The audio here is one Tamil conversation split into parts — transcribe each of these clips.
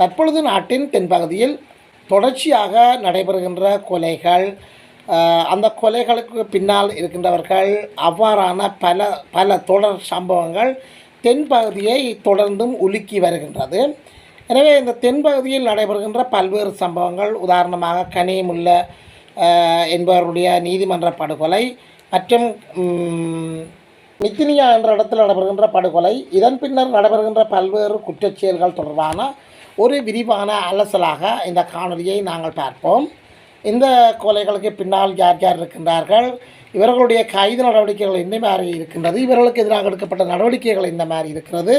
தற்பொழுது நாட்டின் தென்பகுதியில் தொடர்ச்சியாக நடைபெறுகின்ற கொலைகள் அந்த கொலைகளுக்கு பின்னால் இருக்கின்றவர்கள் அவ்வாறான பல பல தொடர் சம்பவங்கள் தென்பகுதியை தொடர்ந்தும் உலுக்கி வருகின்றது. எனவே இந்த தென்பகுதியில் நடைபெறுகின்ற பல்வேறு சம்பவங்கள் உதாரணமாக கனியமுள்ள என்பவருடைய நீதிமன்ற படுகொலை மற்றும் நித்தினியா மித்தினியா என்ற இடத்தில் நடைபெறுகின்ற படுகொலை. இதன் பின்னர் நடைபெறுகின்ற பல்வேறு குற்றச்செயல்கள் தொடர்பான ஒரு விரிவான அலசலாக இந்த காணொலியை நாங்கள் பார்ப்போம். இந்த கொலைகளுக்கு பின்னால் யார் யார் இருக்கின்றார்கள்? இவர்களுடைய கைது நடவடிக்கைகள் என்ன மாதிரி இருக்கின்றது? இவர்களுக்கு எதிராக எடுக்கப்பட்ட நடவடிக்கைகள் இந்த மாதிரி இருக்கிறது?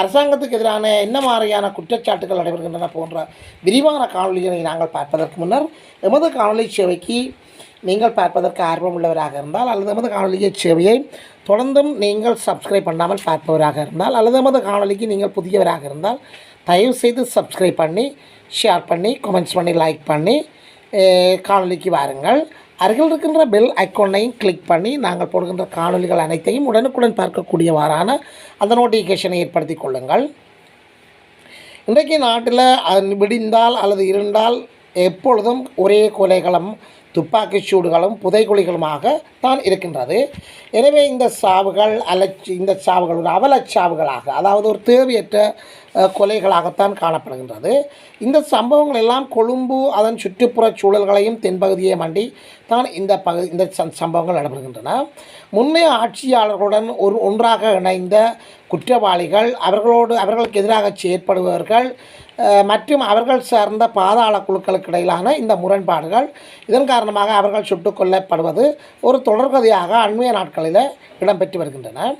அரசாங்கத்துக்கு எதிரான என்ன மாதிரியான குற்றச்சாட்டுகள் நடைபெறுகின்றன போன்ற விரிவான காணொலிகளை நாங்கள் பார்ப்பதற்கு முன்னர் எமது காணொலி சேவைக்கு நீங்கள் பார்ப்பதற்கு ஆர்வம் உள்ளவராக இருந்தால் அல்லது எமது காணொலியை சேவையை தொடர்ந்தும் நீங்கள் சப்ஸ்கிரைப் பண்ணாமல் பார்ப்பவராக இருந்தால் அல்லது எமது காணொலிக்கு நீங்கள் புதியவராக இருந்தால் தயவுசெய்து சப்ஸ்கிரைப் பண்ணி ஷேர் பண்ணி கமெண்ட்ஸ் பண்ணி லைக் பண்ணி காணொலிக்கு வாருங்கள். அருகில் இருக்கின்ற பெல் ஐக்கோனையும் கிளிக் பண்ணி நாங்கள் போடுகின்ற காணொலிகள் அனைத்தையும் உடனுக்குடன் பார்க்கக்கூடியவாறான அந்த நோட்டிஃபிகேஷனை ஏற்படுத்தி கொள்ளுங்கள். இன்றைக்கு நாட்டில் அது விடிந்தால் அல்லது இருண்டால் எப்பொழுதும் ஒரே கொலைகளும் துப்பாக்கிச் சூடுகளும் புதைகுழிகளுமாக தான் இருக்கின்றது. எனவே இந்த சாவுகள் அலட்சி இந்த சாவுகள் ஒரு அவலச்சாவுகளாக அதாவது ஒரு தேவையற்ற கொலைகளாகத்தான் காணப்படுகின்றது. இந்த சம்பவங்கள் எல்லாம் கொழும்பு அதன் சுற்றுப்புற சூழல்களையும் தென்பகுதியை மண்டி தான் இந்த பகு இந்த சம்பவங்கள் நடைபெறுகின்றன. முன்னைய ஆட்சியாளர்களுடன் ஒரு ஒன்றாக இணைந்த குற்றவாளிகள் அவர்களோடு அவர்களுக்கு எதிராக செயற்படுபவர்கள் மற்றும் அவர்கள் சார்ந்த பாதாள குழுக்களுக்கு இடையிலான இந்த முரண்பாடுகள் இதன் காரணமாக அவர்கள் சுட்டுக் கொல்லப்படுவது ஒரு தொடர்கதையாக அண்மைய நாட்களில் இடம்பெற்று வருகின்றன.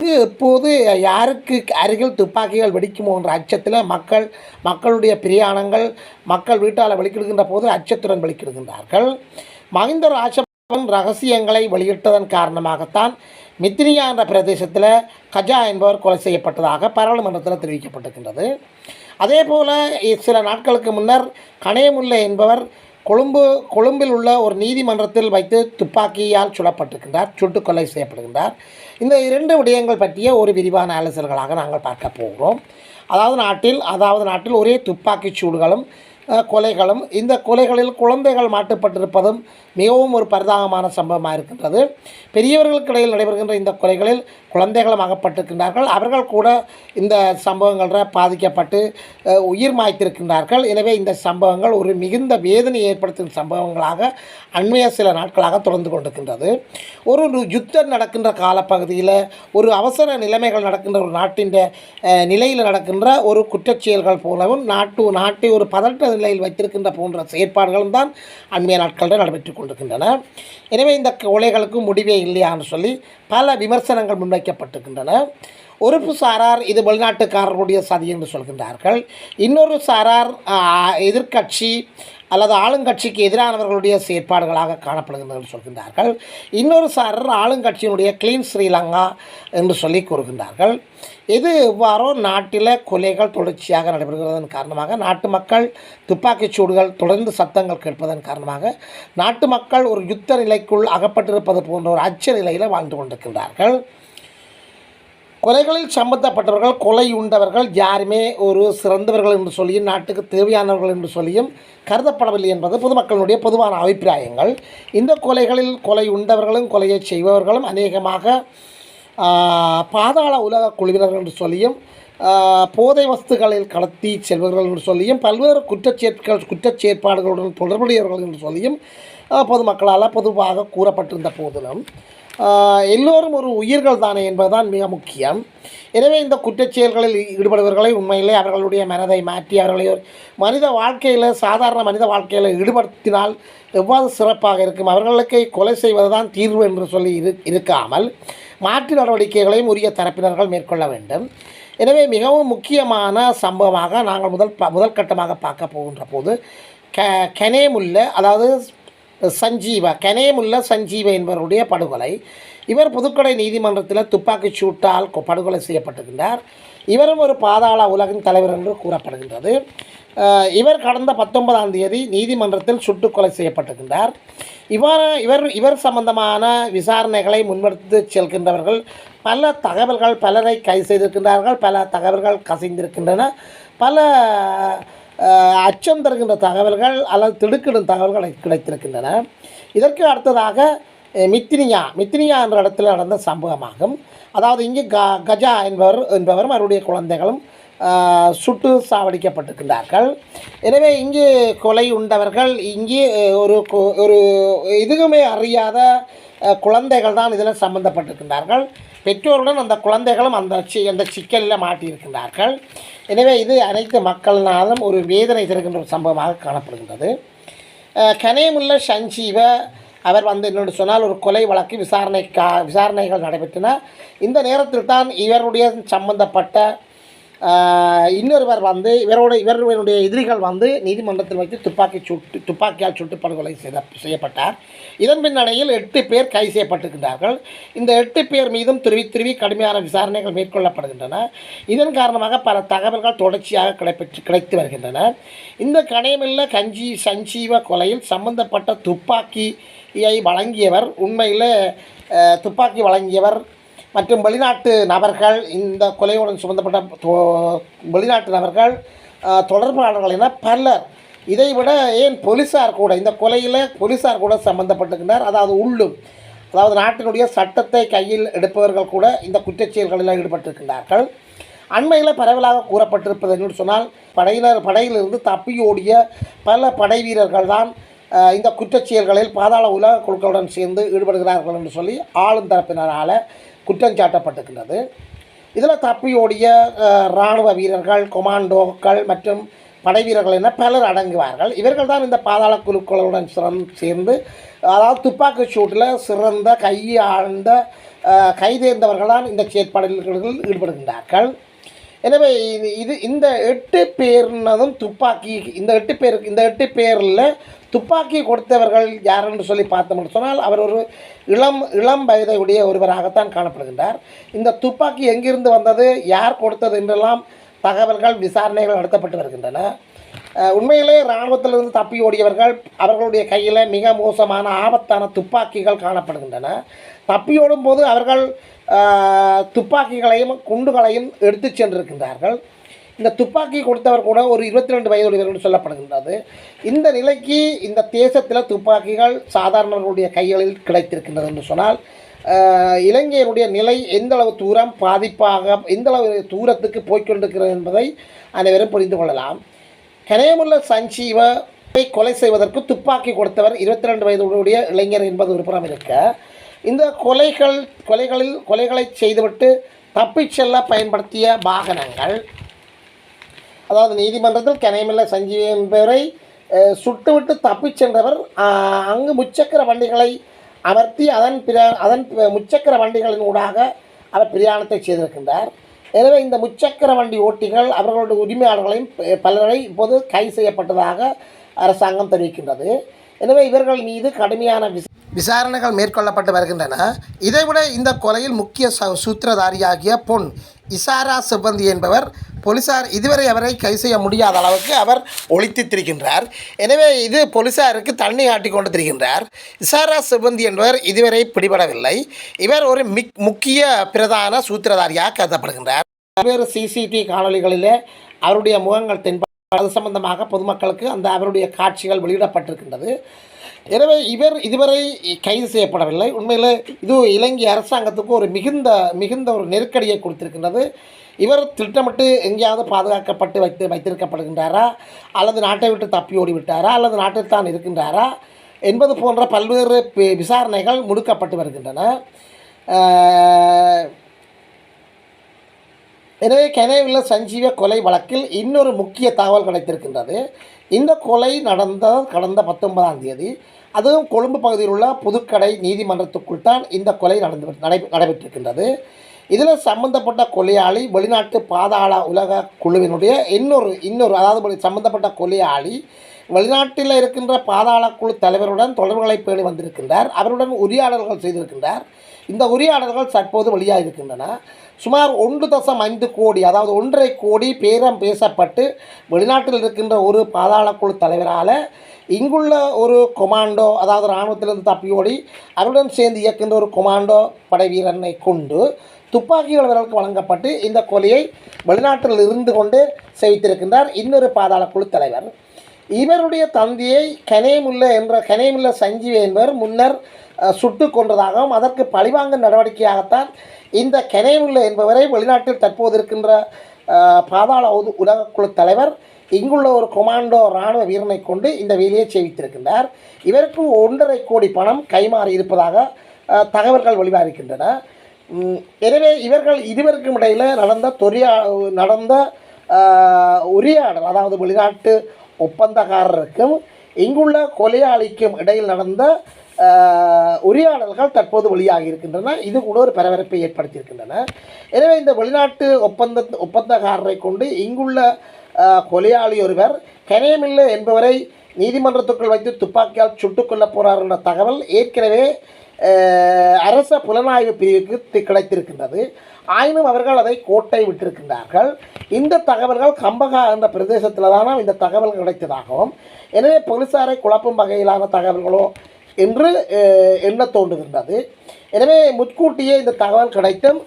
இது இப்போது யாருக்கு அருகில் துப்பாக்கிகள் வெடிக்குமோ என்ற அச்சத்தில் மக்கள் மக்களுடைய பிரியாணங்கள் மக்கள் வீட்டால் வெளிக்கிடுகின்ற போது அச்சத்துடன் வெளிக்கிடுகின்றார்கள் மஹிந்த ராஜபக்சன் ரகசியங்களை வெளியிட்டதன் காரணமாகத்தான் மித்னியா என்ற பிரதேசத்தில் கஜா என்பவர் கொலை செய்யப்பட்டதாக பாராளுமன்றத்தில் தெரிவிக்கப்பட்டிருக்கின்றது. அதே போல் சில நாட்களுக்கு முன்னர் கணேமுல்லை என்பவர் கொழும்பு கொழும்பில் உள்ள ஒரு நீதிமன்றத்தில் வைத்து துப்பாக்கியால் சுடப்பட்டிருக்கின்றார் சுட்டுக்கொலை செய்யப்படுகின்றார். இந்த இரண்டு விடயங்கள் பற்றிய ஒரு விரிவான ஆலோசனைகளாக நாங்கள் பார்க்க போகிறோம். அதாவது நாட்டில் அதாவது நாட்டில் ஒரே துப்பாக்கிச் சூடுகளும் கொலைகளும் இந்த கொலைகளில் குழந்தைகள் மாட்டுப்பட்டிருப்பதும் மிகவும் ஒரு பரிதாபமான சம்பவமாக இருக்கின்றது. பெரியவர்களுக்கு இடையில் நடைபெறுகின்ற இந்த கொலைகளில் குழந்தைகளும் அகப்பட்டிருக்கின்றார்கள். அவர்கள் கூட இந்த சம்பவங்களில் பாதிக்கப்பட்டு உயிர் மாய்த்திருக்கின்றார்கள். எனவே இந்த சம்பவங்கள் ஒரு மிகுந்த வேதனை ஏற்படுத்தும் சம்பவங்களாக அண்மைய சில நாட்களாக தொடர்ந்து கொண்டிருக்கின்றது. ஒரு ஒரு யுத்தம் நடக்கின்ற காலப்பகுதியில் ஒரு அவசர நிலைமைகள் நடக்கின்ற ஒரு நாட்டின் நிலையில் நடக்கின்ற ஒரு குற்றச்செயல்கள் போலவும் நாட்டு நாட்டை ஒரு பதட்ட நிலையில் வைத்திருக்கின்ற போன்ற செயற்பாடுகளும் தான் அண்மைய நாட்களில் நடைபெற்று கொண்டிருக்கின்றன. எனவே இந்த கொலைகளுக்கு முடிவே இல்லையான்னு சொல்லி பல விமர்சனங்கள் முன்வைக்கப்பட்டிருக்கின்றன. ஒரு சாரார் இது வெளிநாட்டுக்காரர்களுடைய சதி என்று சொல்கின்றார்கள். இன்னொரு சாரார் எதிர்கட்சி எதிர்க்கட்சி அல்லது ஆளுங்கட்சிக்கு எதிரானவர்களுடைய செயற்பாடுகளாக காணப்படுகின்றன என்று சொல்கின்றார்கள். இன்னொரு சாரர் ஆளுங்கட்சியினுடைய கிளீன் ஸ்ரீலங்கா என்று சொல்லி கூறுகின்றார்கள். இது எவ்வாறோ நாட்டில் கொலைகள் தொடர்ச்சியாக நடைபெறுகிறதன் காரணமாக நாட்டு மக்கள் துப்பாக்கிச் சூடுகள் தொடர்ந்து சத்தங்கள் கேட்பதன் காரணமாக நாட்டு மக்கள் ஒரு யுத்த நிலைக்குள் அகப்பட்டிருப்பது போன்ற ஒரு அச்ச நிலையில் வாழ்ந்து கொண்டிருக்கின்றார்கள். கொலைகளில் சம்பந்தப்பட்டவர்கள் கொலை உண்டவர்கள் யாருமே ஒரு சிறந்தவர்கள் என்று சொல்லியும் நாட்டுக்கு தேவையானவர்கள் என்று சொல்லியும் கருதப்படவில்லை என்பது பொதுமக்களுடைய பொதுவான அபிப்பிராயங்கள். இந்த கொலைகளில் கொலை உண்டவர்களும் கொலையை செய்பவர்களும் அநேகமாக பாதாள உலக குழுவினர்கள் என்று சொல்லியும் போதை வஸ்துகளில் கடத்தி செல்பவர்கள் என்று சொல்லியும் பல்வேறு குற்றச்செயற்கள் குற்றச்சேற்பாடுகளுடன் தொடர்புடையவர்கள் என்று சொல்லியும் பொதுமக்களால் பொதுவாக கூறப்பட்டிருந்த போதிலும். எல்லோரும் ஒரு உயிர்கள் தானே என்பதுதான் மிக முக்கியம். எனவே இந்த குற்றச்செயல்களில் ஈடுபடுபவர்களை உண்மையிலே அவர்களுடைய மனதை மாற்றி அவர்களை ஒரு மனித வாழ்க்கையில் சாதாரண மனித வாழ்க்கையில் ஈடுபடுத்தினால் எவ்வாறு சிறப்பாக இருக்கும்? அவர்களுக்கு கொலை செய்வதுதான் தீர்வு என்று சொல்லி இரு இருக்காமல் மாற்று நடவடிக்கைகளையும் உரிய தரப்பினர்கள் மேற்கொள்ள வேண்டும். எனவே மிகவும் முக்கியமான சம்பவமாக நாங்கள் முதல் ப முதல் கட்டமாக பார்க்க போகின்ற போது க கனேமுல்ல அதாவது சஞ்சீவா கனேமுல்ல சஞ்சீவ என்பவருடைய படுகொலை. இவர் புதுக்கடை நீதிமன்றத்தில் துப்பாக்கிச் சூட்டால் படுகொலை செய்யப்பட்டிருக்கின்றார் இவரும் ஒரு பாதாள உலகின் தலைவர் என்று கூறப்படுகின்றது. இவர் கடந்த பத்தொன்பதாம் தேதி நீதிமன்றத்தில் சுட்டுக்கொலை செய்யப்பட்டிருக்கின்றார் இவ்வாறு இவர் இவர் சம்பந்தமான விசாரணைகளை முன்வெடுத்து செல்கின்றவர்கள் பல தகவல்கள் பலரை கைது செய்திருக்கின்றார்கள் பல தகவல்கள் கசிந்திருக்கின்றன பல அச்சம் தருகின்ற தகவல்கள் அல்லது திடுக்கிடும் தகவல்கள் கிடைத்திருக்கின்றன. இதற்கு அடுத்ததாக மித்தினியா மித்தினியா என்ற இடத்தில் நடந்த சம்பவமாகும். அதாவது இங்கு க கஜா என்பவர் என்பவரும் அவருடைய குழந்தைகளும் சுட்டு சாவடிக்கப்பட்டிருக்கின்றார்கள். எனவே இங்கு கொலை உண்டவர்கள் இங்கே ஒரு ஒரு எதுவுமே அறியாத குழந்தைகள் தான் இதில் சம்பந்தப்பட்டிருக்கின்றார்கள். பெற்றோருடன் அந்த குழந்தைகளும் அந்த சி அந்த சிக்கலில் மாட்டியிருக்கின்றார்கள். எனவே இது அனைத்து மக்களினாலும் ஒரு வேதனை தருகின்ற ஒரு சம்பவமாக காணப்படுகின்றது. அஹ், கனேமுல்ல சஞ்சீவ அவர் வந்து என்னோடு சொன்னால் ஒரு கொலை வழக்கு விசாரணைக்கா விசாரணைகள் நடைபெற்றன. இந்த நேரத்தில் தான் இவருடைய சம்பந்தப்பட்ட இன்னொருவர் வந்து இவரோட இவருடைய எதிரிகள் வந்து நீதிமன்றத்தில் வைத்து துப்பாக்கி சுட்டு துப்பாக்கியால் சுட்டு படுகொலை செய்த செய்யப்பட்டார். இதன் பின்னணியில் எட்டு பேர் கைது செய்யப்பட்டிருக்கின்றார்கள். இந்த எட்டு பேர் மீதும் துருவி திருவி கடுமையான விசாரணைகள் மேற்கொள்ளப்படுகின்றன. இதன் காரணமாக பல தகவல்கள் தொடர்ச்சியாக கிடைப்பெற்று கிடைத்து வருகின்றன. இந்த கணையமில்ல கஞ்சி சஞ்சீவ கொலையில் சம்பந்தப்பட்ட துப்பாக்கியை வழங்கியவர் உண்மையில் துப்பாக்கி வழங்கியவர் மற்றும் வெளிநாட்டு நபர்கள் இந்த கொலையுடன் சம்மந்தப்பட்ட வெளிநாட்டு நபர்கள் தொடர்பாளர்கள் என பலர் இதை விட ஏன் போலீஸார் கூட இந்த கொலையில் போலீஸார் கூட சம்பந்தப்பட்டிருக்கின்றார் அதாவது உள்ளும் அதாவது நாட்டினுடைய சட்டத்தை கையில் எடுப்பவர்கள் கூட இந்த குற்றச்செயல்களில் ஈடுபட்டிருக்கின்றார்கள். அண்மையில் பரவலாக கூறப்பட்டிருப்பது என்று சொன்னால் படையினர் படையிலிருந்து தப்பியோடிய பல படை வீரர்கள் தான் இந்த குற்றச்செயல்களில் பாதாள உலக குழுக்களுடன் சேர்ந்து ஈடுபடுகிறார்கள் என்று சொல்லி ஆளும் தரப்பினரால் குற்றம் சாட்டப்பட்டிருக்கின்றது இதில் தப்பியோடிய இராணுவ வீரர்கள் கொமாண்டோக்கள் மற்றும் படை வீரர்கள் என பலர் அடங்குவார்கள். இவர்கள் தான் இந்த பாதாள குழுக்களுடன் சிறந் சேர்ந்து அதாவது துப்பாக்கி சூட்டில் சிறந்த கையாழ்ந்த கைதேர்ந்தவர்கள் தான் இந்த செயற்பாடுகளில் ஈடுபடுகின்றார்கள். எனவே இது இது இந்த எட்டு பேர்னதும் துப்பாக்கி இந்த எட்டு பேருக்கு இந்த எட்டு பேரில் துப்பாக்கி கொடுத்தவர்கள் யார் என்று சொல்லி பார்த்தோம்னு சொன்னால் அவர் ஒரு இளம் இளம் வயதையுடைய ஒருவராகத்தான் காணப்படுகின்றார். இந்த துப்பாக்கி எங்கிருந்து வந்தது யார் கொடுத்தது என்றெல்லாம் தகவல்கள் விசாரணைகள் நடத்தப்பட்டு வருகின்றன. உண்மையிலே இராணுவத்திலிருந்து தப்பி ஓடியவர்கள் அவர்களுடைய கையில் மிக மோசமான ஆபத்தான துப்பாக்கிகள் காணப்படுகின்றன. தப்பியோடும் போது அவர்கள் துப்பாக்கிகளையும் குண்டுகளையும் எடுத்து சென்றிருக்கின்றார்கள். இந்த துப்பாக்கி கொடுத்தவர் கூட ஒரு இருபத்தி ரெண்டு வயதுடையவர் என்று சொல்லப்படுகின்றது. இந்த நிலைக்கு இந்த தேசத்தில் துப்பாக்கிகள் சாதாரணர்களுடைய கைகளில் கிடைத்திருக்கின்றது என்று சொன்னால் இளைஞருடைய இலங்கையினுடைய நிலை எந்தளவு தூரம் பாதிப்பாக எந்தளவு தூரத்துக்கு போய்கொண்டிருக்கிறது என்பதை அனைவரும் புரிந்து கொள்ளலாம். கனேமுல்ல சஞ்சீவ கொலை செய்வதற்கு துப்பாக்கி கொடுத்தவர் இருபத்தி ரெண்டு வயதுடைய இளைஞர் என்பது ஒரு புறம் இருக்க. இந்த கொலைகள் கொலைகளில் கொலைகளை செய்துவிட்டு தப்பிச் செல்ல பயன்படுத்திய வாகனங்கள் அதாவது நீதிமன்றத்தில் கனைமில்ல சஞ்சீவ் என்பவரை சுட்டுவிட்டு தப்பிச் சென்றவர் அங்கு முச்சக்கர வண்டிகளை அமர்த்தி அதன் பிர அதன் முச்சக்கர வண்டிகளின் ஊடாக அவர் பிரயாணத்தை செய்திருக்கின்றார். எனவே இந்த முச்சக்கர வண்டி ஓட்டிகள் அவர்களுடைய உரிமையாளர்களையும் பலரை இப்போது கைது செய்யப்பட்டதாக அரசாங்கம் தெரிவிக்கின்றது. எனவே இவர்கள் மீது கடுமையான விச விசாரணைகள் மேற்கொள்ளப்பட்டு வருகின்றன. இதைவிட இந்த கொலையில் முக்கிய ச- சூத்திரதாரியாகிய பொன் இசாரா சிப்பந்தி என்பவர் போலீசார் இதுவரை அவரை கைது செய்ய முடியாத அளவுக்கு அவர் ஒழித்து திரிகின்றார் எனவே இது போலீசாருக்கு தண்ணி காட்டி கொண்டு திரிகின்றார். இசாரா சிப்பந்தி என்பவர் இதுவரை பிடிபடவில்லை. இவர் ஒரு மிக் முக்கிய பிரதான சூத்திரதாரியாக கருதப்படுகின்றார். பல்வேறு சிசிடிவி காணொளிகளிலே அவருடைய முகங்கள் தென்ப அது சம்பந்தமாக பொதுமக்களுக்கு அந்த அவருடைய காட்சிகள் வெளியிடப்பட்டிருக்கின்றது. எனவே இவர் இதுவரை கைது செய்யப்படவில்லை. உண்மையில் இது இலங்கை அரசாங்கத்துக்கு ஒரு மிகுந்த மிகுந்த ஒரு நெருக்கடியை கொடுத்திருக்கின்றது. இவர் திட்டமிட்டு எங்கேயாவது பாதுகாக்கப்பட்டு வைத்து வைத்திருக்கப்படுகின்றாரா? அல்லது நாட்டை விட்டு தப்பி ஓடிவிட்டாரா? அல்லது நாட்டில் தான் இருக்கின்றாரா? என்பது போன்ற பல்வேறு விசாரணைகள் முடுக்கப்பட்டு வருகின்றன. எனவே கெனேவில சஞ்சீவ கொலை வழக்கில் இன்னொரு முக்கிய தகவல் கிடைத்திருக்கின்றது. இந்த கொலை நடந்த கடந்த பத்தொன்பதாம் தேதி அதுவும் கொழும்பு பகுதியில் உள்ள புதுக்கடை நீதிமன்றத்துக்குள் தான் இந்த கொலை நடந்து நடை நடைபெற்றிருக்கின்றது. இதில் சம்பந்தப்பட்ட கொலையாளி வெளிநாட்டு பாதாள உலக குழுவினுடைய இன்னொரு இன்னொரு அதாவது சம்பந்தப்பட்ட கொலையாளி வெளிநாட்டில் இருக்கின்ற பாதாள குழு தலைவருடன் தொடர்புகளை பேணி வந்திருக்கின்றார். அவருடன் உரையாடல்கள் செய்திருக்கின்றார். இந்த உரையாடல்கள் தற்போது வெளியாக இருக்கின்றன சுமார் ஒன்று தசம் ஐந்து கோடி அதாவது ஒன்றரை கோடி பேரம் பேசப்பட்டு வெளிநாட்டில் இருக்கின்ற ஒரு பாதாள குழு தலைவரால் இங்குள்ள ஒரு கொமாண்டோ அதாவது இராணுவத்திலிருந்து தப்பியோடி அவருடன் சேர்ந்து இயக்கின்ற ஒரு கொமாண்டோ படை வீரனை கொண்டு துப்பாக்கிகள் இவர்களுக்கு வழங்கப்பட்டு இந்த கொலையை வெளிநாட்டில் இருந்து கொண்டு செய்திருக்கின்றார் இன்னொரு பாதாள குழு தலைவர். இவருடைய தந்தையை கனேமுல்ல என்ற கனேமுல்ல சஞ்சீவி என்பவர் முன்னர் சுட்டு கொன்றதாகவும் அதற்கு பழிவாங்கும் நடவடிக்கையாகத்தான் இந்த கனேமுல்ல என்பவரை வெளிநாட்டில் தற்போது இருக்கின்ற பாதாள உலகக்குழு தலைவர் இங்குள்ள ஒரு கொமாண்டோ இராணுவ வீரனை கொண்டு இந்த வேலையை செய்வித்திருக்கின்றார் இவருக்கு ஒன்றரை கோடி பணம் கைமாறி இருப்பதாக தகவல்கள் வெளிவாகின்றன எனவே இவர்கள் இருவருக்கும் இடையில் நடந்த தொரியா நடந்த உரையாடல் அதாவது வெளிநாட்டு ஒப்பந்தக்காரருக்கும் இங்குள்ள கொலையாளிக்கும் இடையில் நடந்த ஆஹ், உரையாடல்கள் தற்போது வெளியாகி இருக்கின்றன. இது கூட ஒரு பரபரப்பை ஏற்படுத்தியிருக்கின்றன. எனவே இந்த வெளிநாட்டு ஒப்பந்த ஒப்பந்தக்காரரை கொண்டு இங்குள்ள கொலையாளி ஒருவர் கனேமில்ல என்பவரை நீதிமன்றத்துக்குள் வைத்து துப்பாக்கியால் சுட்டுக் கொல்லப் போகிறார் என்ற தகவல் ஏற்கனவே அரச புலனாய்வு பிரிவுக்கு கிடைத்திருக்கின்றது. ஆயினும் அவர்கள் அதை கோட்டை விட்டிருக்கின்றார்கள். இந்த தகவல்கள் கம்பகா என்ற பிரதேசத்தில் தானும் இந்த தகவல் கிடைத்ததாகவும் எனவே போலீசாரை குழப்பும் வகையிலான தகவல்களோ என்று அஹ், எண்ண தோன்றுகின்றது. எனவே முற்கூட்டியே இந்த தகவல் கிடைத்தும்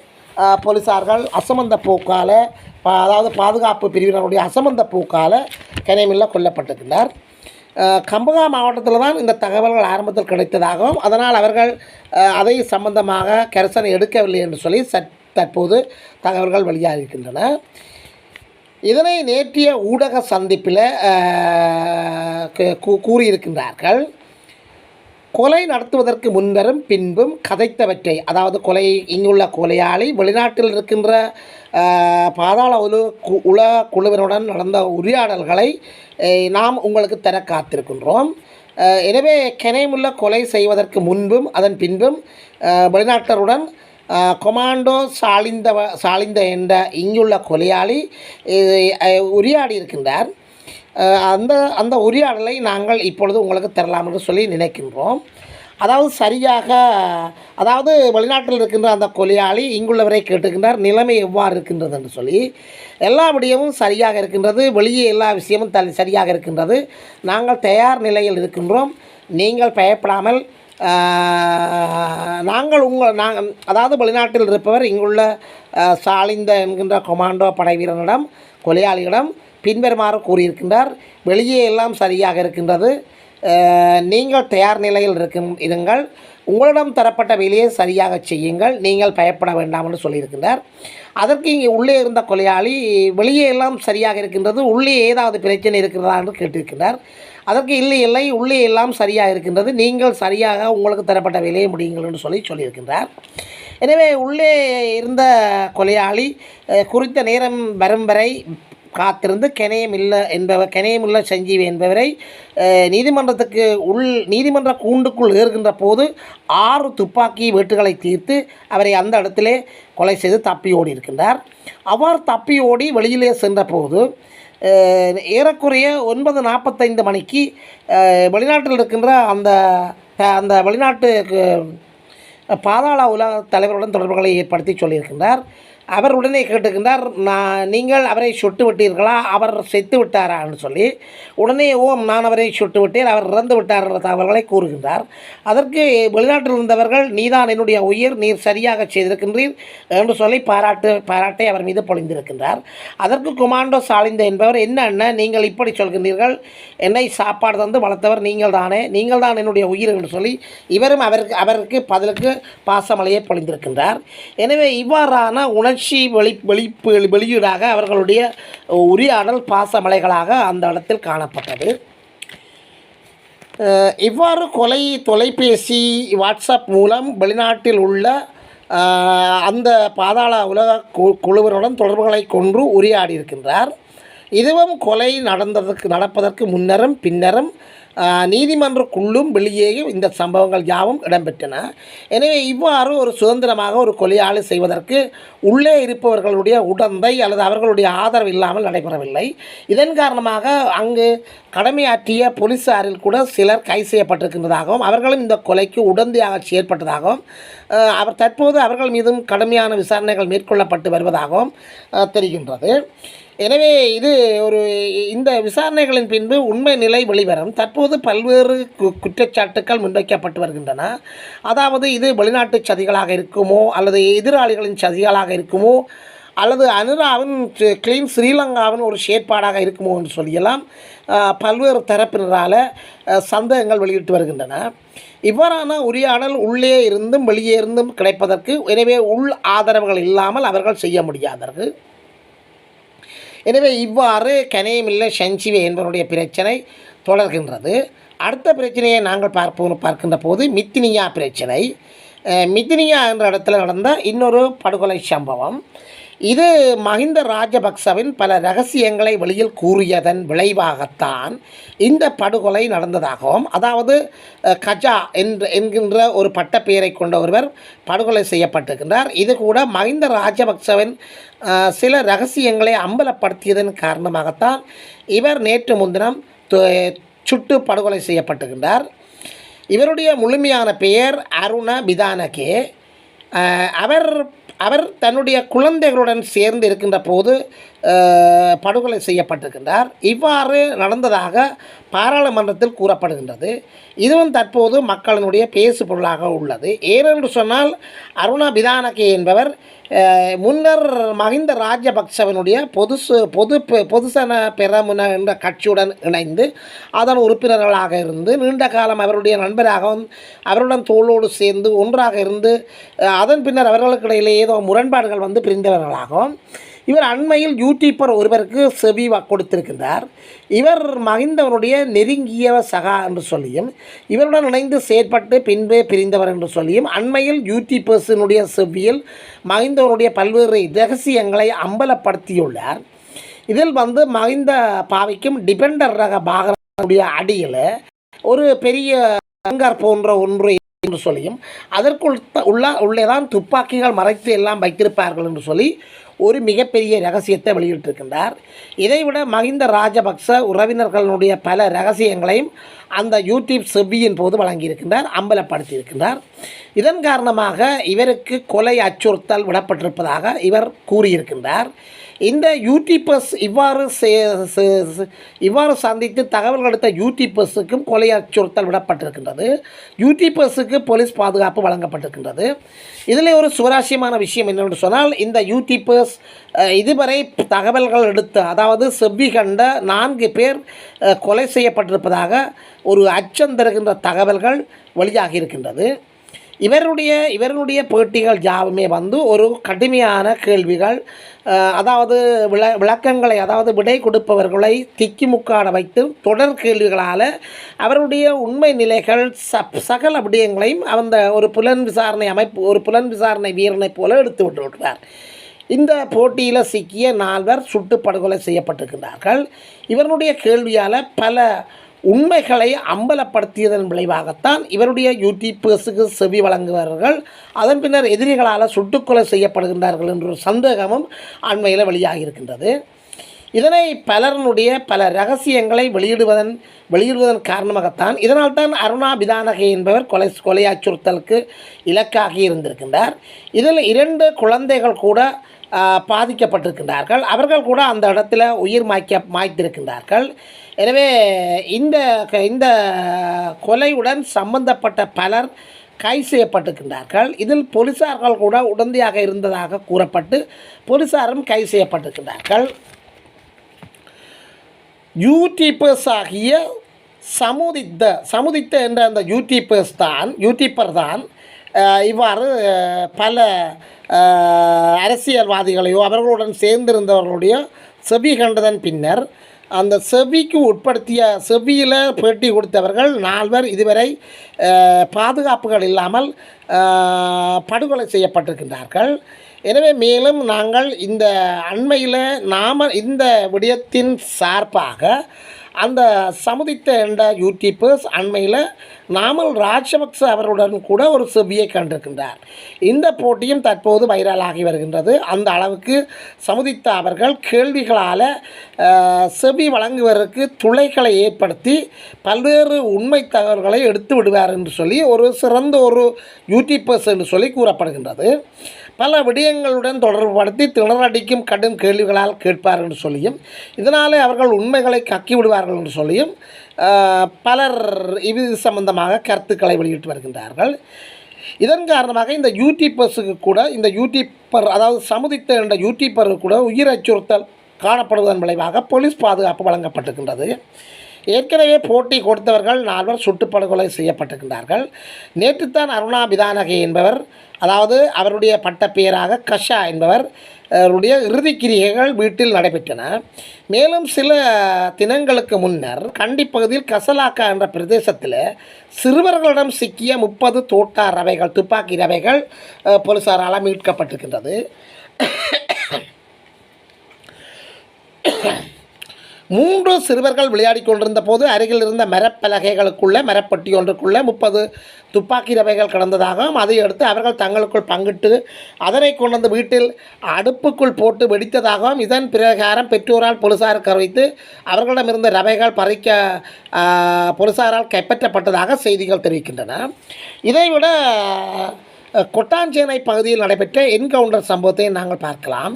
போலீசார்கள் அசமந்த போக்கால் பா- அதாவது பாதுகாப்பு பிரிவினருடைய அசமந்த போக்கால் கனிமில்ல கொல்லப்பட்டிருக்கிறார் கம்பகா மாவட்டத்தில் தான் இந்த தகவல்கள் ஆரம்பத்தில் கிடைத்ததாகவும் அதனால் அவர்கள் அதை சம்பந்தமாக கரிசனை எடுக்கவில்லை என்று சொல்லி சற் தற்போது தகவல்கள் வெளியாக இருக்கின்றன. இதனை நேற்றைய ஊடக சந்திப்பில் கூறியிருக்கின்றார்கள். கொலை நடத்துவதற்கு முன்பரும் பின்பும் கதைத்தவற்றை அதாவது கொலை இங்குள்ள கொலையாளி வெளிநாட்டில் இருக்கின்ற பாதாள உலு கு- உல குழுவினுடன் நடந்த உரையாடல்களை நாம் உங்களுக்கு தர காத்திருக்கின்றோம். எனவே கெனைமுள்ள கொலை செய்வதற்கு முன்பும் அதன் பின்பும் வெளிநாட்டருடன் கொமாண்டோ சாலிந்த சாலிந்த என்ற இங்குள்ள கொலையாளி உரையாடி இருக்கின்றார் அந்த அந்த உரையாடலை நாங்கள் இப்பொழுது உங்களுக்கு தரலாம் என்று சொல்லி நினைக்கின்றோம் அதாவது சரியாக அதாவது வெளிநாட்டில் இருக்கின்ற அந்த கொலையாளி இங்குள்ளவரை கேட்டுக்கின்றார் நிலைமை எவ்வாறு இருக்கின்றது என்று சொல்லி எல்லா விடயமும் சரியாக இருக்கின்றது வெளியே எல்லா விஷயமும் த சரியாக இருக்கின்றது நாங்கள் தயார் நிலையில் இருக்கின்றோம் நீங்கள் பயப்படாமல் நாங்கள் உங்கள் நாங்கள் அதாவது வெளிநாட்டில் இருப்பவர் இங்குள்ள சாலிந்த என்கின்ற கொமாண்டோ படை வீரனிடம் கொலையாளியிடம் பின்வருமாறு கூறியிருக்கின்றார். வெளியே எல்லாம் சரியாக இருக்கின்றது. நீங்கள் தயார் நிலையில் இருக்கும் இருங்கள். உங்களிடம் தரப்பட்ட வேலையை சரியாக செய்யுங்கள். நீங்கள் பயப்பட வேண்டாம் என்று சொல்லியிருக்கின்றார். அதற்கு இங்கே உள்ளே இருந்த கொலையாளி வெளியே எல்லாம் சரியாக இருக்கின்றது. உள்ளே ஏதாவது பிரச்சனை இருக்கிறதா என்று கேட்டிருக்கின்றார். அதற்கு இல்லை இல்லை உள்ளே எல்லாம் சரியாக இருக்கின்றது. நீங்கள் சரியாக உங்களுக்கு தரப்பட்ட வேலையை முடியுங்கள் என்று சொல்லி சொல்லியிருக்கின்றார். எனவே உள்ளே இருந்த கொலையாளி குறித்த நேரம் வரும் வரை காத்திருந்து கெனயம் இல்லை என்பவர் இல்லை சஞ்சீவி என்பவரை நீதிமன்றத்துக்கு உள் நீதிமன்ற கூண்டுக்குள் ஏறுகின்ற போது ஆறு துப்பாக்கி வெட்டுகளை தீர்த்து அவரை அந்த இடத்திலே கொலை செய்து தப்பி ஓடி இருக்கின்றார் அவர் தப்பி ஓடி வெளியிலே சென்றபோது போது ஏறக்குறைய ஒன்பது நாற்பத்தைந்து மணிக்கு வெளிநாட்டில் இருக்கின்ற அந்த அந்த வெளிநாட்டு பாதாள உலக தலைவருடன் தொடர்புகளை ஏற்படுத்தி சொல்லியிருக்கின்றார். அவர் உடனே கேட்டுக்கின்றார் நான் நீங்கள் அவரை சுட்டு விட்டீர்களா அவர் செத்து விட்டாரான்னு சொல்லி உடனே ஓம் நான் அவரை சுட்டு விட்டேன் அவர் இறந்து விட்டார் என்ற தகவல்களை கூறுகின்றார். அதற்கு வெளிநாட்டில் இருந்தவர்கள் நீதான் என்னுடைய உயிர் நீர் சரியாக செய்திருக்கின்றீர் என்று சொல்லி பாராட்டு பாராட்டை அவர் மீது பொழிந்திருக்கின்றார். அதற்கு குமாண்டோ சாலிந்த என்பவர் என்ன நீங்கள் இப்படி சொல்கின்றீர்கள்? என்னை சாப்பாடு தந்து வளர்த்தவர் நீங்கள் தானே? நீங்கள் தான் என்னுடைய உயிர் என்று சொல்லி இவரும் அவருக்கு அவருக்கு பதிலுக்கு பாசமலையை பொழிந்திருக்கின்றார். எனவே இவ்வாறான உணர்ச்சி வெளி வெளிப்பு வெளியீடாக அவர்களுடைய உரையாடல் பாசமலைகளாக அந்த இடத்தில் காணப்பட்டது. இவ்வாறு கொலை தொலைபேசி வாட்ஸ்அப் மூலம் வெளிநாட்டில் உள்ள அந்த பாதாள உலக கு குழுவினுடன் தொடர்புகளை கொன்று உரையாடி இருக்கின்றார் இதுவும் கொலை நடந்ததற்கு நடப்பதற்கு முன்னரும் பின்னரும் நீதிமன்றக்குள்ளும் வெளியேயும் இந்த சம்பவங்கள் யாவும் இடம்பெற்றன. எனவே இவ்வாறு ஒரு சுதந்திரமாக ஒரு கொலையாளி செய்வதற்கு உள்ளே இருப்பவர்களுடைய உடந்தை அல்லது அவர்களுடைய ஆதரவு இல்லாமல் நடைபெறவில்லை. இதன் காரணமாக அங்கு கடமையாற்றிய போலீசாரில் கூட சிலர் கை செய்யப்பட்டிருக்கின்றதாகவும் அவர்களும் இந்த கொலைக்கு உடந்தையாக செயற்பட்டதாகவும் அவர் தற்போது அவர்கள் மீதும் கடுமையான விசாரணைகள் மேற்கொள்ளப்பட்டு வருவதாகவும் தெரிகின்றது. எனவே இது ஒரு இந்த விசாரணைகளின் பின்பு உண்மை நிலை வெளிவரும். தற்போது பல்வேறு கு- குற்றச்சாட்டுக்கள் முன்வைக்கப்பட்டு வருகின்றன. அதாவது இது வெளிநாட்டு சதிகளாக இருக்குமோ அல்லது எதிராளிகளின் சதிகளாக இருக்குமோ அல்லது அனுராவின் கிளீன் ஸ்ரீலங்காவின் ஒரு செயற்பாடாக இருக்குமோ என்று சொல்லியெல்லாம் பல்வேறு தரப்பினரால் சந்தேகங்கள் வெளியிட்டு வருகின்றன. இவ்வாறான உரையாடல் உள்ளே இருந்தும் வெளியே இருந்தும் கிடைப்பதற்கு எனவே உள் ஆதரவுகள் இல்லாமல் அவர்கள் செய்ய முடியாதவர்கள் எனவே இவ்வாறு கனையமில்லை சஞ்சிவே என்பவருடைய பிரச்சனை தொடர்கின்றது. அடுத்த பிரச்சனையை நாங்கள் பார்ப்போம் பார்க்கின்ற போது மித்தினியா பிரச்சனை. மித்தினியா என்ற இடத்துல நடந்த இன்னொரு படுகொலை சம்பவம். இது மஹிந்த ராஜபக்சவின் பல ரகசியங்களை வெளியில் கூறியதன் விளைவாகத்தான் இந்த படுகொலை நடந்ததாகவும் அதாவது கஜா என்ற என்கின்ற ஒரு பட்டப்பெயரை கொண்ட ஒருவர் படுகொலை செய்யப்பட்டிருக்கின்றார். இது கூட மஹிந்த ராஜபக்சவின் சில ரகசியங்களை அம்பலப்படுத்தியதன் காரணமாகத்தான் இவர் நேற்று முன்தினம் சுட்டு படுகொலை செய்யப்பட்டிருக்கின்றார். இவருடைய முழுமையான பெயர் அருண பிதானகே அவர் அவர் தன்னுடைய குழந்தைகளுடன் சேர்ந்து இருக்கின்ற போது படுகொலை செய்யப்பட்டிருக்கின்றார். இவ்வாறு நடந்ததாக பாராளுமன்றத்தில் கூறப்படுகின்றது. இதுவும் தற்போது மக்களினுடைய பேசு பொருளாக உள்ளது. ஏனென்று சொன்னால் அருணா பிதானகே என்பவர் முன்னர் மஹிந்த ராஜபக்சவனுடைய பொதுசு பொது பொதுசன பெரமுன என்ற கட்சியுடன் இணைந்து அதன் உறுப்பினர்களாக இருந்து நீண்ட காலம் அவருடைய நண்பராகவும் அவருடன் தோளோடு சேர்ந்து ஒன்றாக இருந்து அதன் பின்னர் அவர்களுக்கு இடையிலே ஏதோ முரண்பாடுகள் வந்து பிரிந்தவர்களாகவும் இவர் அண்மையில் யூடியூப்பர் ஒருவருக்கு செவி கொடுத்திருக்கின்றார். இவர் மகிந்தவனுடைய நெருங்கிய சகா என்று சொல்லியும் இவருடன் இணைந்து செயற்பட்டு பின்பே பிரிந்தவர் என்று சொல்லியும் அண்மையில் யூடியூப்பர்ஸினுடைய செவ்வியில் மகிந்தவனுடைய பல்வேறு ரகசியங்களை அம்பலப்படுத்தியுள்ளார். இதில் வந்து மகிந்த பாவிக்கும் டிபெண்டர் ரக பாகனுடைய அடியில் ஒரு பெரிய அங்கர் போன்ற ஒன்று என்று சொல்லியும் அதற்குள் த- உள்ள உள்ளேதான் துப்பாக்கிகள் மறைத்து எல்லாம் வைத்திருப்பார்கள் என்று சொல்லி ஒரு மிகப்பெரிய ரகசியத்தை வெளியிட்டிருக்கின்றார். இதைவிட மஹிந்த ராஜபக்ச உறவினர்களுடைய பல ரகசியங்களையும் அந்த யூடியூப் செவ்வியின் போது வழங்கியிருக்கின்றார் அம்பலப்படுத்தியிருக்கின்றார். இதன் காரணமாக இவருக்கு கொலை அச்சுறுத்தல் விடப்பட்டிருப்பதாக இவர் கூறியிருக்கின்றார். இந்த யூடியூபர்ஸ் இவ்வாறு இவ்வாறு சந்தித்து தகவல் கொடுத்த யூடியூப்பர்ஸுக்கும் கொலை அச்சுறுத்தல் விடப்பட்டிருக்கின்றது. யூடியூபர்ஸுக்கு போலீஸ் பாதுகாப்பு வழங்கப்பட்டிருக்கின்றது. இதில் ஒரு சுவாரஸ்யமான விஷயம் என்னவென்று சொன்னால் இந்த யூடியூபர்ஸ் இதுவரை தகவல்கள் எடுத்து அதாவது செவ்வி கண்ட நான்கு பேர் கொலை செய்யப்பட்டிருப்பதாக ஒரு அச்சம் தருகின்ற தகவல்கள் வெளியாகி இருக்கின்றது. இவருடைய இவருடைய பேட்டிகள் யாவுமே வந்து ஒரு கடுமையான கேள்விகள். அதாவது விள விளக்கங்களை அதாவது விடை கொடுப்பவர்களை திக்கிமுக்காட வைத்து தொடர் கேள்விகளால் அவருடைய உண்மை நிலைகள் ச சகல விடயங்களையும் அந்த ஒரு புலன் விசாரணை அமைப்பு ஒரு புலன் விசாரணை வீரனைப் போல எடுத்து விட்டு விட்டார் இந்த போட்டியில் சிக்கிய நால்வர் சுட்டு படுகொலை செய்யப்பட்டிருக்கிறார்கள். இவருடைய கேள்வியால் பல உண்மைகளை அம்பலப்படுத்தியதன் விளைவாகத்தான் இவருடைய யூடியூப்பர்ஸுக்கு செவி வழங்குவார்கள் அதன் பின்னர் எதிரிகளால் சுட்டுக்கொலை செய்யப்படுகின்றார்கள் என்ற ஒரு சந்தேகமும் அண்மையில் வெளியாகி இருக்கின்றது இதனை பலருடைய பல ரகசியங்களை வெளியிடுவதன் வெளியிடுவதன் காரணமாகத்தான் இதனால்தான் அருணா பிதானகை என்பவர் கொலை கொலை அச்சுறுத்தலுக்கு இலக்காகி இருந்திருக்கின்றார். இதில் இரண்டு குழந்தைகள் கூட பாதிக்கப்பட்டிருக்கின்றார்கள். அவர்கள் கூட அந்த இடத்துல உயிர் மாய்க்க மாய்த்திருக்கின்றார்கள். எனவே இந்த க- இந்த கொலையுடன் சம்பந்தப்பட்ட பலர் கைது செய்யப்பட்டிருக்கின்றார்கள். இதில் போலீசார்கள் கூட உடந்தையாக இருந்ததாக கூறப்பட்டு போலீசாரும் கைது செய்யப்பட்டிருக்கின்றார்கள். யூடியூப்பர்ஸ் ஆகிய சமுதித்த சமுதித்த என்ற அந்த யூடியூபர்ஸ் தான் யூடியூப்பர் தான் இவ்வாறு பல அரசியல்வாதிகளையோ அவர்களுடன் சேர்ந்திருந்தவர்களுடைய செவி கண்டதன் பின்னர் அந்த செவிக்கு உட்படுத்திய செவியில் பேட்டி கொடுத்தவர்கள் நால்வர் இதுவரை பாதுகாப்புகள் இல்லாமல் படுகொலை செய்யப்பட்டிருக்கின்றார்கள். எனவே மேலும் நாங்கள் இந்த அண்மையில் நாம் இந்த விடயத்தின் சார்பாக அந்த சமுதித்த என்ற யூடியூபர்ஸ் அண்மையில் நாமல் ராஜபக்ச அவருடன் கூட ஒரு செவ்வியை கண்டிருக்கின்றார். இந்த போட்டியும் தற்போது வைரலாகி வருகின்றது. அந்த அளவுக்கு சமுதித்த அவர்கள் கேள்விகளால் செவி வழங்குவதற்கு துளைகளை ஏற்படுத்தி பல்வேறு உண்மை தகவல்களை எடுத்து விடுவார் என்று சொல்லி ஒரு சிறந்த ஒரு யூடியூபர்ஸ் என்று சொல்லி கூறப்படுகின்றது. பல விடயங்களுடன் தொடர்புபடுத்தி திணறடிக்கும் கடும் கேள்விகளால் கேட்பார் என்று சொல்லியும் இதனாலே அவர்கள் உண்மைகளை கக்கி விடுவார்கள் என்று சொல்லியும் பலர் இது சம்பந்தமாக கருத்துக்களை வெளியிட்டு வருகின்றார்கள். இதன் காரணமாக இந்த யூடியூபர்ஸுக்கு கூட இந்த யூடியூப்பர் அதாவது சமுதித்த என்ற யூடியூப்பருக்கு கூட உயிர் அச்சுறுத்தல் காணப்படுவதன் விளைவாக போலீஸ் பாதுகாப்பு வழங்கப்பட்டிருக்கின்றது. ஏற்கனவே போட்டி கொடுத்தவர்கள் நால்வர் சுட்டுப்படுகொலை செய்யப்பட்டிருக்கின்றார்கள். நேற்றுத்தான் அருணா பிதானகே என்பவர் அதாவது அவருடைய பட்டப்பெயராக கஷா என்பவர் அவருடைய இறுதி கிரியைகள் வீட்டில் நடைபெற்றன. மேலும் சில தினங்களுக்கு முன்னர் கண்டி பகுதியில் கசலாக்கா என்ற பிரதேசத்தில் சிறுவர்களிடம் சிக்கிய முப்பது தோட்டா ரவைகள் துப்பாக்கி ரவைகள் போலீஸாரால் மீட்கப்பட்டிருக்கின்றது. மூன்று சிறுவர்கள் விளையாடி கொண்டிருந்த போது அருகில் இருந்த மரப்பலகைகளுக்குள்ளே மரப்பட்டி ஒன்றுக்குள்ளே முப்பது துப்பாக்கி ரவைகள் கிடந்ததாகவும் அதை அடுத்து அவர்கள் தங்களுக்குள் பங்கிட்டு அதனை கொண்டு வந்து வீட்டில் அடுப்புக்குள் போட்டு வெடித்ததாகவும் இதன் பிரகாரம் பெற்றோரால் போலீசாருக்கு அறிவித்து அவர்களிடமிருந்த ரவைகள் பறிக்க போலீசாரால் கைப்பற்றப்பட்டதாக செய்திகள் தெரிவிக்கின்றன. இதைவிட கொட்டாஞ்சேனை பகுதியில் நடைபெற்ற என்கவுண்டர் சம்பவத்தை நாங்கள் பார்க்கலாம்.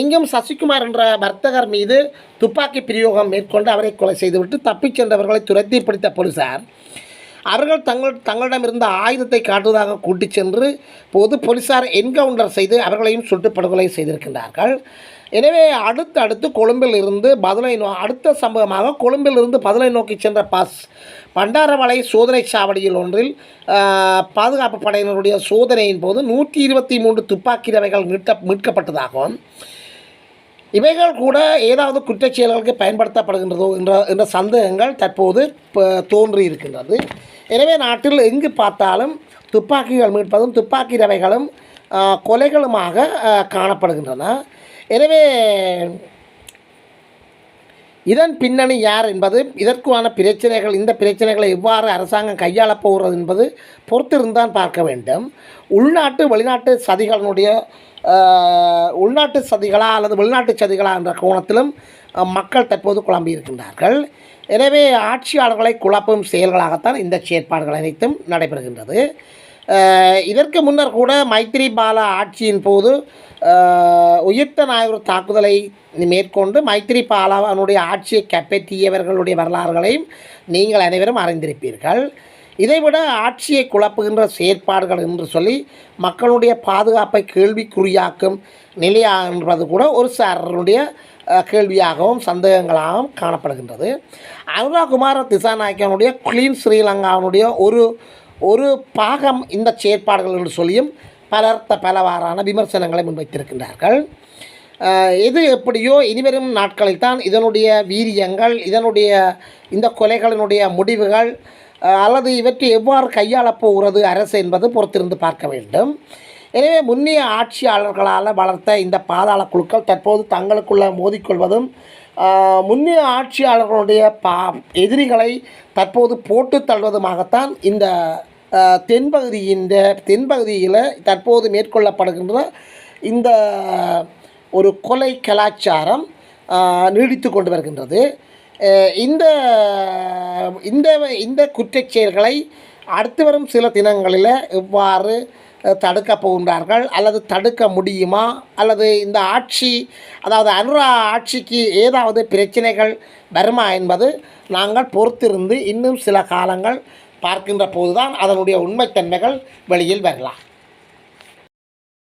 இங்கும் சசிகுமார் என்ற வர்த்தகர் மீது துப்பாக்கி பிரயோகம் மேற்கொண்டு அவரை கொலை செய்துவிட்டு தப்பிச் சென்றவர்களை துரத்தி பிடித்த போலீசார். அவர்கள் தங்கள் தங்களிடமிருந்த ஆயுதத்தை காட்டுவதாக கூட்டிச் சென்று போது போலீசார் என்கவுண்டர் செய்து அவர்களையும் சுட்டு படுகொலை செய்திருக்கின்றார்கள். எனவே அடுத்து அடுத்து கொழும்பில் இருந்து பதிலை நோ அடுத்த சம்பவமாக கொழும்பில் இருந்து பதிலை நோக்கி சென்ற பஸ் பண்டாரவளை சோதனை சாவடியில் ஒன்றில் பாதுகாப்பு படையினருடைய சோதனையின் போது நூற்றி இருபத்தி மூன்று துப்பாக்கி ரவைகள் மீட்ட மீட்கப்பட்டதாகவும் இவைகள் கூட ஏதாவது குற்றச் செயல்களுக்கு பயன்படுத்தப்படுகின்றதோ என்ற என்ற சந்தேகங்கள் தற்போது தோன்றி இருக்கின்றது எனவே நாட்டில் எங்கு பார்த்தாலும் துப்பாக்கிகள் மீட்பதும் துப்பாக்கி ரவைகளும் கொலைகளுமாக காணப்படுகின்றன. எனவே இதன் பின்னணி யார் என்பது இதற்கான பிரச்சனைகள் இந்த பிரச்சனைகளை எவ்வாறு அரசாங்கம் கையாளப் போகிறது என்பது பொறுத்திருந்தான் பார்க்க வேண்டும். உள்நாட்டு வெளிநாட்டு சதிகளினுடைய உள்நாட்டு சதிகளா அல்லது வெளிநாட்டு சதிகளா என்ற கோணத்திலும் மக்கள் தற்போது குழம்பி இருக்கின்றார்கள். எனவே ஆட்சியாளர்களை குழப்பும் செயல்களாகத்தான் இந்த செயற்பாடுகள் அனைத்தும் நடைபெறுகின்றது. இதற்கு முன்னர் கூட மைத்திரிபால ஆட்சியின் போது உயிர்த்த நாயகர் தாக்குதலை மேற்கொண்டு மைத்திரிபாலவனுடைய ஆட்சியை கைப்பற்றியவர்களுடைய வரலாறுகளையும் நீங்கள் அனைவரும் அறிந்திருப்பீர்கள். இதைவிட ஆட்சியை குழப்புகின்ற செயற்பாடுகள் என்று சொல்லி மக்களுடைய பாதுகாப்பை கேள்விக்குறியாக்கும் நிலையா என்பது கூட ஒரு சாரருடைய கேள்வியாகவும் சந்தேகங்களாகவும் காணப்படுகின்றது. அனுராகுமார திசாநாயக்கனுடைய கிளீன் ஸ்ரீலங்காவினுடைய ஒரு ஒரு பாகம் இந்த செயற்பாடுகள் என்று சொல்லியும் பலர்த்த பலவாறான விமர்சனங்களை முன்வைத்திருக்கின்றார்கள். எது எப்படியோ இனிவரும் நாட்களில் தான் இதனுடைய வீரியங்கள் இதனுடைய இந்த கொலைகளினுடைய முடிவுகள் அல்லது இவற்றை எவ்வாறு கையாளப் போகிறது அரசு என்பது பொறுத்திருந்து பார்க்க வேண்டும். எனவே முன்னைய ஆட்சியாளர்களால் வளர்த்த இந்த பாதாள குழுக்கள் தற்போது தங்களுக்குள்ள மோதிக்கொள்வதும் முன்னிய முன்னைய ஆட்சியாளர்களுடைய பா எதிரிகளை தற்போது போட்டு தள்ளுவதுமாகத்தான் இந்த தென்பகுதியின் தென்பகுதியில் தற்போது மேற்கொள்ளப்படுகின்ற இந்த ஒரு கொலை கலாச்சாரம் நீடித்து கொண்டு வருகின்றது. இந்த இந்த இந்த குற்றச் செயல்களை அடுத்து வரும் சில தினங்களில் எவ்வாறு தடுக்கப் போகின்றார்கள் அல்லது தடுக்க முடியுமா அல்லது இந்த ஆட்சி அதாவது அனுரா ஆட்சிக்கு ஏதாவது பிரச்சனைகள் வருமா என்பது நாங்கள் பொறுத்திருந்து இன்னும் சில காலங்கள் பார்க்கின்ற போதுதான் அதனுடைய உண்மைத்தன்மைகள் வெளியில் வரலாம்.